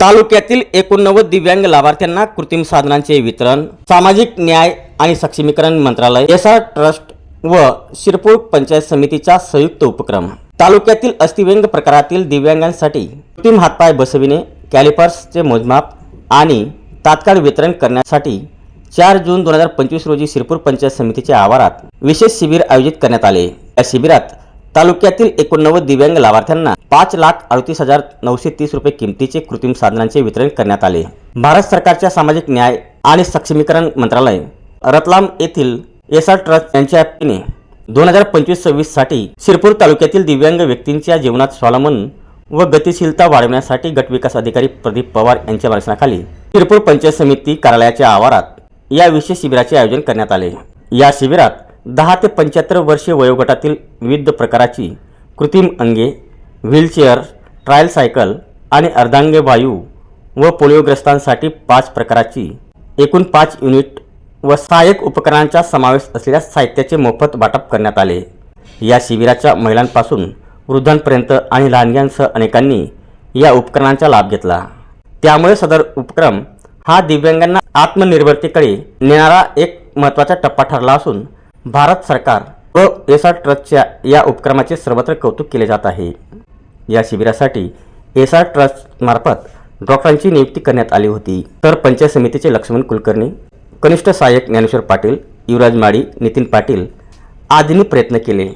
तालुक्यातील एकोणनव्वद दिव्यांग लाभार्थ्यांना कृत्रिम साधनांचे वितरण सामाजिक न्याय आणि सक्षमीकरण मंत्रालय एस आर ट्रस्ट व शिरपूर पंचायत समितीचा संयुक्त उपक्रम. तालुक्यातील अस्थिव्यंग प्रकारातील दिव्यांगांसाठी कृत्रिम हातपाय बसविणे कॅलिपर्सचे मोजमाप आणि तात्काळ वितरण करण्यासाठी चार जून दोन हजार पंचवीस रोजी शिरपूर पंचायत समितीच्या आवारात विशेष शिबिर आयोजित करण्यात आले. या शिबिरात तालुक्यातील एकोणनव्वद दिव्यांग लाभार्थ्यांना पाच लाख अडतीस हजार नऊशे तीस रुपये किमतीचे कृत्रिम साधनांचे वितरण करण्यात आले. भारत सरकारच्या सामाजिक न्याय आणि सक्षमीकरण मंत्रालय रतलाम येथील एस आर ट्रस्ट यांच्या वतीने दोन हजार पंचवीस सव्वीससाठी शिरपूर तालुक्यातील दिव्यांग व्यक्तींच्या जीवनात स्वावलंबन व गतिशीलता वाढवण्यासाठी गट विकास अधिकारी प्रदीप पवार यांच्या मार्गदर्शनाखाली शिरपूर पंचायत समिती कार्यालयाच्या आवारात या विशेष शिबिराचे आयोजन करण्यात आले. या शिबिरात दहा ते पंच्याहत्तर वर्षे वयोगटातील विविध प्रकाराची कृत्रिम अंगे व्हीलचेअर ट्रायल सायकल आणि अर्धांगे वायू व पोलिओग्रस्तांसाठी पाच प्रकाराची एकूण पाच युनिट व सहाय्यक उपकरणांचा समावेश असलेल्या साहित्याचे मोफत वाटप करण्यात आले. या शिबिराच्या महिलांपासून वृद्धांपर्यंत आणि लहानग्यांसह अनेकांनी या उपकरणांचा लाभ घेतला. त्यामुळे सदर उपक्रम हा दिव्यांगांना आत्मनिर्भरतेकडे नेणारा एक महत्त्वाचा टप्पा ठरला असून भारत सरकार व एस आर ट्रस्टच्या या उपक्रमाचे सर्वत्र कौतुक केले जात आहे. या शिबिरासाठी एस आर ट्रस्टमार्फत डॉक्टरांची नियुक्ती करण्यात आली होती. तर पंचायत समितीचे लक्ष्मण कुलकर्णी कनिष्ठ सहाय्यक ज्ञानेश्वर पाटील युवराज माळी नितीन पाटील आदींनी प्रयत्न केले.